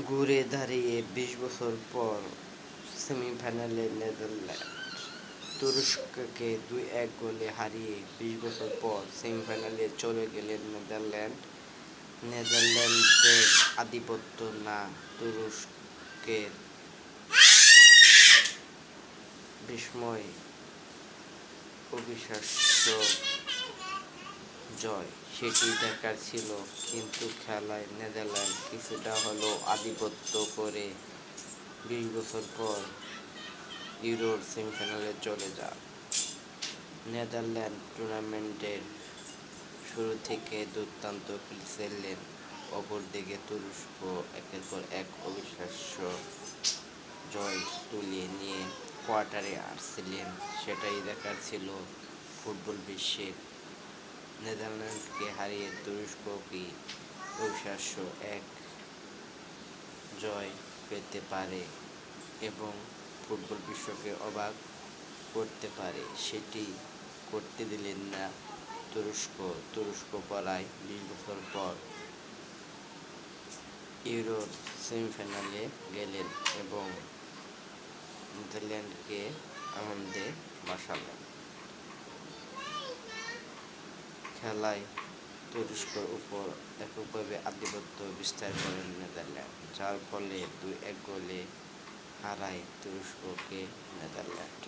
ঘুরে দাঁড়িয়ে বিশ বছর পর সেমিফাইনালে নেদারল্যান্ড তুরস্ককে দুই এক গোলে হারিয়ে বিশ বছর পর সেমিফাইনালে চলে গেলেন নেদারল্যান্ড। নেদারল্যান্ডের আধিপত্য না তুরস্কের বিস্ময়, অবিশ্বাস্য জয়, সেটি দেখার ছিল। কিন্তু খেলায় নেদারল্যান্ড কিছুটা হলেও আধিপত্য করে বিশ বছর পর ইউরোর সেমিফাইনালে চলে যায়। নেদারল্যান্ড টুর্নামেন্টের শুরু থেকে দুর্দান্ত খেলছিলেন অপরদিকে তুরস্ক একের পর এক অবিশ্বাস্য জয় তুলিয়ে নিয়ে কোয়ার্টারে আসছিলেন সেটাই দেখার ছিল ফুটবল বিশ্বের নেদারল্যান্ডকে হারিয়ে তুরস্ক কি অবিশ্বাস্য এক জয় পেতে পারে এবং ফুটবল বিশ্বকে অবাক করতে পারে? সেটি করতে দিলেন না তুরস্ক। তুরস্ক পড়ায় বিশ বছর পর ইউরোর সেমিফাইনালে গেলেন এবং নেদারল্যান্ডকে আনন্দে বসালেন। খেলায় তুরস্কর উপর এককভাবে আধিপত্য বিস্তার করেন নেদারল্যান্ড, যার ফলে দুই এক গোলে হারায় তুরস্ককে নেদারল্যান্ড।